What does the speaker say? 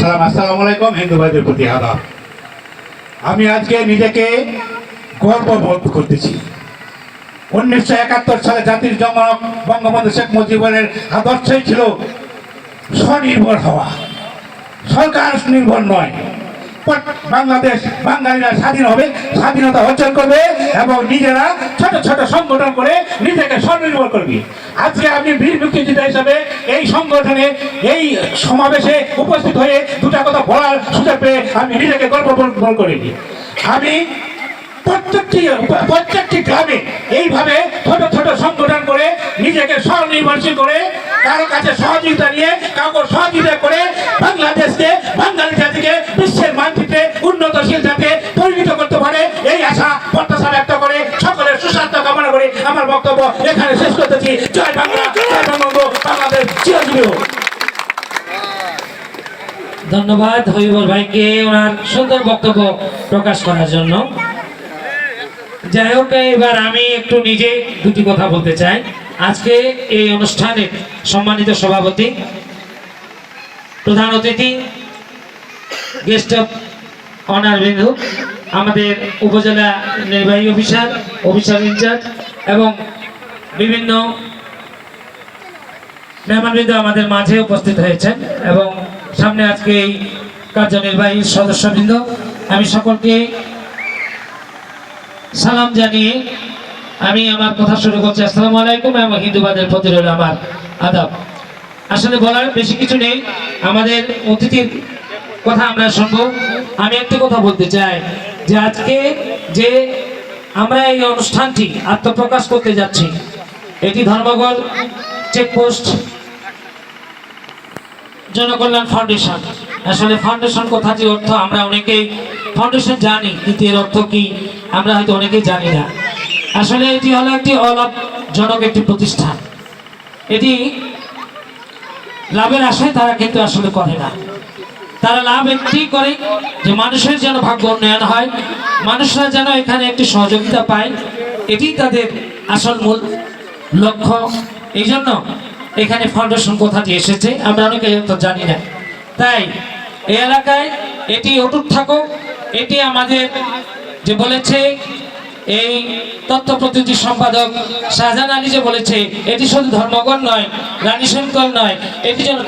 সালাম, আসসালামু আলাইকুম, হিন্দু ভাইদের প্রতি আদাব। আমি আজকে নিজেকে গর্ববোধ করতেছি। উনিশশো একাত্তর সালে জাতির জনক বঙ্গবন্ধু শেখ মুজিবের আদর্শই ছিল স্বনির্ভর হওয়া। সরকার নির্ভর নয়। বাংলাদেশ বাঙালিরা স্বাধীন হবে, স্বাধীনতা অর্জন করবে এবং নিজেরা ছোট ছোট সংগঠন করে নিজেকে স্বনির্ভর করবে। আজকে আমি বীর মুক্তিযোদ্ধা হিসাবে এই সংগঠনে, এই সমাবেশে উপস্থিত হয়ে দুটা কথা বলার সুযোগ পেয়ে আমি নিজেকে গর্ববোধ করি। আমি প্রত্যেকটি প্রত্যেকটি গ্রামে এইভাবে ছোট ছোট সংগঠন করে নিজেকে স্বনির্ভরশীল করে, কারও কাছে সহযোগিতা নিয়ে, কাউকে সহযোগিতা করে বাংলাদেশকে বাঙালি করতেছি জয় বাংলা, জয় বঙ্গবন্ধু চিরজীবী হোক। ধন্যবাদ হবিবর ভাইকে ওনার সুন্দর বক্তব্য প্রকাশ করার জন্য যাই হোক, এবার আমি একটু নিজে দুটি কথা বলতে চাই আজকে এই অনুষ্ঠানের সম্মানিত সভাপতি, প্রধান অতিথি, গেস্ট অফ অনার বিন্দু, আমাদের উপজেলা নির্বাহী অফিসার অফিসার ইনচার্জ এবং বিভিন্ন মেহমানবৃন্দ আমাদের মাঝে উপস্থিত হয়েছেন এবং সামনে আজকে এই কার্যনির্বাহী সদস্যবৃন্দ, আমি সকলকে সালাম জানিয়ে আমি আমার কথা শুরু করছি। আসসালামু আলাইকুম এবং হিন্দুবাদের প্রতি রইল আমার আদাব। আসলে বলার বেশি কিছু নেই, আমাদের অতিথির কথা আমরা শুনব। আমি একটি কথা বলতে চাই যে আজকে যে আমরা এই অনুষ্ঠানটি আত্মপ্রকাশ করতে যাচ্ছি এটি ধর্মগড় চেকপোস্ট জনকল্যাণ ফাউন্ডেশন আসলে ফাউন্ডেশন কথাটি অর্থ, আমরা অনেকেই ফাউন্ডেশন জানি, কিন্তু এর অর্থ কি, আমরা হয়তো অনেকেই জানি না। আসলে এটি হলো একটি অলাভজনক একটি প্রতিষ্ঠান। এটি লাভের আশায় তারা কিন্তু আসলে করে না। তারা লাভ একটি করে যে মানুষের যেন ভাগ্য উন্নয়ন হয়, মানুষরা যেন এখানে একটি সহযোগিতা পায়, এটি তাদের আসল মূল লক্ষ্য। এই জন্য এখানে ফাউন্ডেশন কথাটি এসেছে, আমরা অনেকে তো জানি না। তাই এই এলাকায় এটি অটুট থাকুক এটি আমাদের যে বলেছে, এই তথ্য প্রতিনিধি সম্পাদক শাহজাহান আলী যে বলেছে, এটি শুধু ধর্মগণ নয়, রানী শঙ্কর নয়, এটি যেন